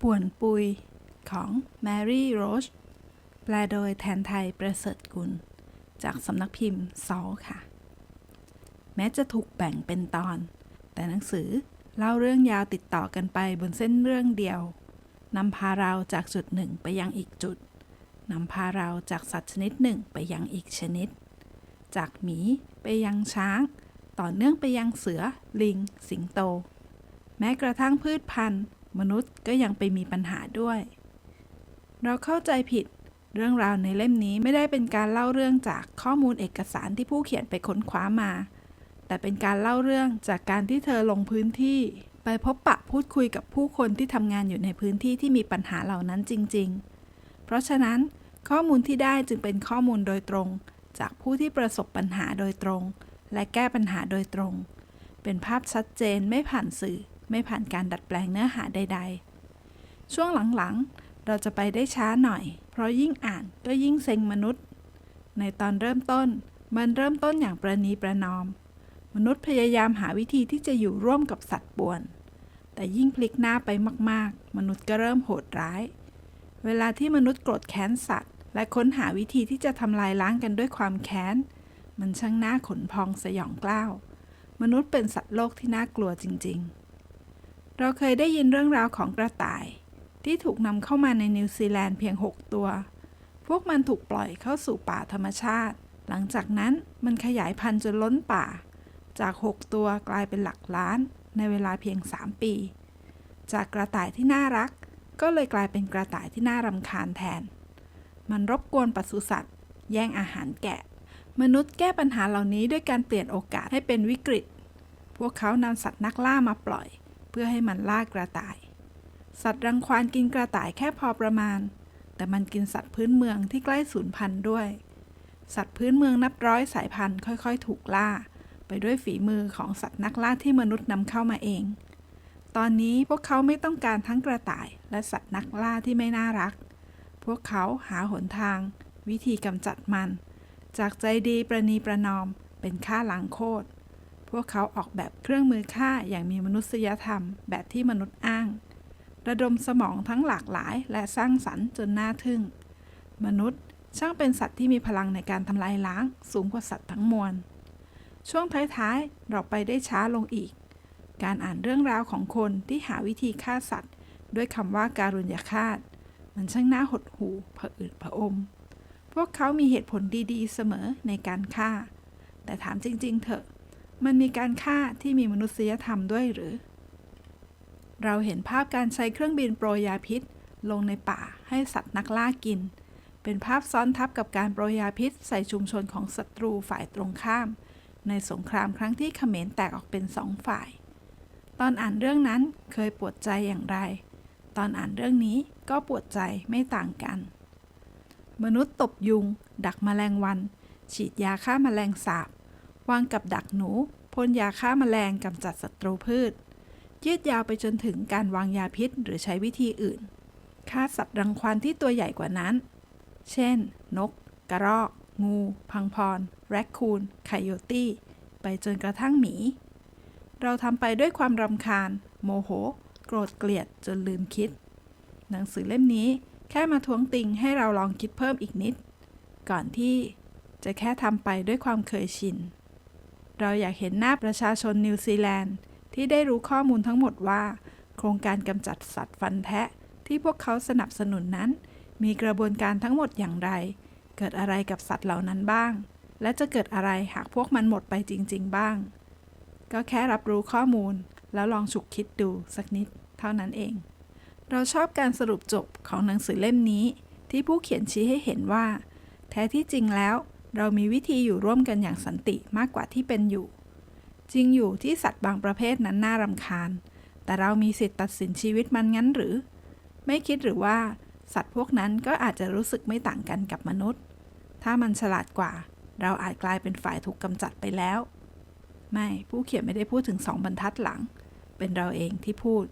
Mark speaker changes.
Speaker 1: ป่วนปุยของแมรี่โรชแปลโดยแทนไทยประเสริฐกุล จากสำนักพิมพ์ซอค่ะ แม้จะถูกแบ่งเป็นตอน แต่หนังสือเล่าเรื่องยาวติดต่อกันไปบนเส้นเรื่องเดียวนำพาเราจากจุดหนึ่งไปยังอีกจุดนำพาเราจากสัตว์ชนิดหนึ่งไปยังอีกชนิด จากหมีไปยังช้าง ต่อเนื่องไปยังเสือ ลิง สิงโต แม้กระทั่งพืชพันธุ์ มนุษย์ก็ยังไปมีปัญหาด้วย เราเข้าใจผิด เรื่องราวในเล่มนี้ไม่ได้เป็นการเล่าเรื่องจากข้อมูลเอกสารที่ผู้เขียนไปค้นคว้ามา แต่เป็นการเล่าเรื่องจากการที่เธอลงพื้นที่ ไปพบปะพูดคุยกับผู้คนที่ทำงานอยู่ในพื้นที่ที่มีปัญหาเหล่านั้นจริง ๆ เพราะฉะนั้นข้อมูลที่ได้จึงเป็นข้อมูลโดยตรง จากผู้ที่ประสบปัญหาโดยตรง และแก้ปัญหาโดยตรง เป็นภาพชัดเจนไม่ผ่านสื่อ ไม่ผ่านการดัดแปลงเนื้อหาใด ๆ ช่วงหลังๆ เราจะไปได้ช้าหน่อย เพราะยิ่งอ่านก็ยิ่งเซ็งมนุษย์ ในตอนเริ่มต้น มันเริ่มต้นอย่างประนีประนอม มนุษย์พยายามหาวิธีที่จะอยู่ร่วมกับสัตว์ป่วน แต่ยิ่งพลิกหน้าไปมากๆ มนุษย์ก็เริ่มโหดร้าย เวลาที่มนุษย์โกรธแค้นสัตว์ และค้นหาวิธีที่จะทำลายล้างกันด้วยความแค้น มันช่างน่าขนพองสยองกล้าวมนุษย์เป็นสัตว์โลกที่น่ากลัวจริง ๆ เราเคยได้ยินเรื่องราวของกระต่าย ที่ถูกนำเข้ามาในนิวซีแลนด์เพียง 6 ตัว พวกมันถูกปล่อยเข้าสู่ป่าธรรมชาติ หลังจากนั้นมันขยายพันธุ์จนล้นป่า จาก 6 ตัวกลายเป็นหลักล้าน ในเวลาเพียง 3 ปี จากกระต่ายที่น่ารัก ก็เลยกลายเป็นกระต่ายที่น่ารำคาญแทน มันรบกวนปศุสัตว์ แย่งอาหารแกะ มนุษย์แก้ปัญหาเหล่านี้ด้วยการเปลี่ยนโอกาสให้เป็นวิกฤต พวกเขานำสัตว์นักล่ามาปล่อย เพื่อให้มันล่ากระต่าย สัตว์รังควานกินกระต่ายแค่พอประมาณ แต่มันกินสัตว์พื้นเมืองที่ใกล้สูญพันธุ์ด้วย สัตว์พื้นเมืองนับร้อยสายพันธุ์ค่อยๆ ถูกล่า ไปด้วยฝีมือของสัตว์นักล่าที่มนุษย์นำเข้ามาเอง ตอนนี้พวกเขาไม่ต้องการทั้งกระต่าย และสัตว์นักล่าที่ไม่น่ารัก พวกเขาหาหนทาง วิธีกำจัดมัน จากใจดีประนีประนอมเป็นฆ่าล้างโคตร พวกเขาออกแบบเครื่องมือฆ่าอย่างมีมนุษยธรรมแบบที่มนุษย์อ้าง ระดมสมองทั้งหลากหลายและสร้างสรรค์จนน่าทึ่ง มนุษย์ช่างเป็นสัตว์ที่มีพลังในการทำลายล้าง สูงกว่าสัตว์ทั้งมวล ช่วงท้ายๆ เราไปได้ช้าลงอีก การอ่านเรื่องราวของคนที่หาวิธีฆ่าสัตว์ ด้วยคำว่าการุญยฆาต มันช่างน่าหดหู่ผะอืดผะอม พวกเขามีเหตุผลดีๆ เสมอในการฆ่า แต่ถามจริง ๆ เถอะ มันมีการฆ่าที่มีมนุษยธรรมด้วยหรือ เราเห็นภาพการใช้เครื่องบินโปรยยาพิษ ลงในป่าให้สัตว์นักล่ากิน เป็นภาพซ้อนทับกับการโปรยยาพิษใส่ชุมชนของศัตรูฝ่ายตรงข้าม ในสงครามครั้งที่เขมรแตกออกเป็นสองฝ่าย ตอนอ่านเรื่องนั้นเคยปวดใจอย่างไร ตอนอ่านเรื่องนี้ก็ปวดใจไม่ต่างกัน มนุษย์ตบยุง ดักแมลงวัน ฉีดยาฆ่าแมลงสาบ วางกับดักหนูพ่นยาฆ่าแมลงกำจัดศัตรูพืช ยืดยาวไปจนถึงการวางยาพิษหรือใช้วิธีอื่นฆ่าสัตว์รังควานที่ตัวใหญ่กว่านั้น เช่น นก กระรอก งู พังพร แรคคูน ไคโยตี้ ไปจนกระทั่งหมี เราทำไปด้วยความรำคาญ โมโห โกรธเกลียดจนลืมคิด หนังสือเล่มนี้แค่มาทวงติงให้เราลองคิดเพิ่มอีกนิด ก่อนที่จะแค่ทำไปด้วยความเคยชิน เราอยากเห็นหน้าประชาชนนิวซีแลนด์ ที่ได้รู้ข้อมูลทั้งหมดว่า โครงการกำจัดสัตว์ฟันแทะ ที่พวกเขาสนับสนุนนั้น มีกระบวนการทั้งหมดอย่างไร เกิดอะไรกับสัตว์เหล่านั้นบ้าง และจะเกิดอะไรหากพวกมันหมดไปจริง ๆ บ้าง ก็แค่รับรู้ข้อมูล แล้วลองฉุกคิดดูสักนิดเท่านั้นเอง เราชอบการสรุปจบของหนังสือเล่มนี้ ที่ผู้เขียนชี้ให้เห็นว่า แท้ที่จริงแล้ว เรามีวิธีอยู่ร่วมกันอย่างสันติมากกว่าที่เป็นอยู่ จริงอยู่ที่สัตว์บางประเภทนั้นน่ารำคาญ แต่เรามีสิทธิ์ตัดสินชีวิตมันงั้นหรือ ไม่คิดหรือว่า สัตว์พวกนั้นก็อาจจะรู้สึกไม่ต่างกันกับมนุษย์ ถ้ามันฉลาดกว่า เราอาจกลายเป็นฝ่ายถูกกำจัดไปแล้ว ไม่ผู้เขียนไม่ได้พูดถึงสองบรรทัดหลัง เป็นเราเองที่พูด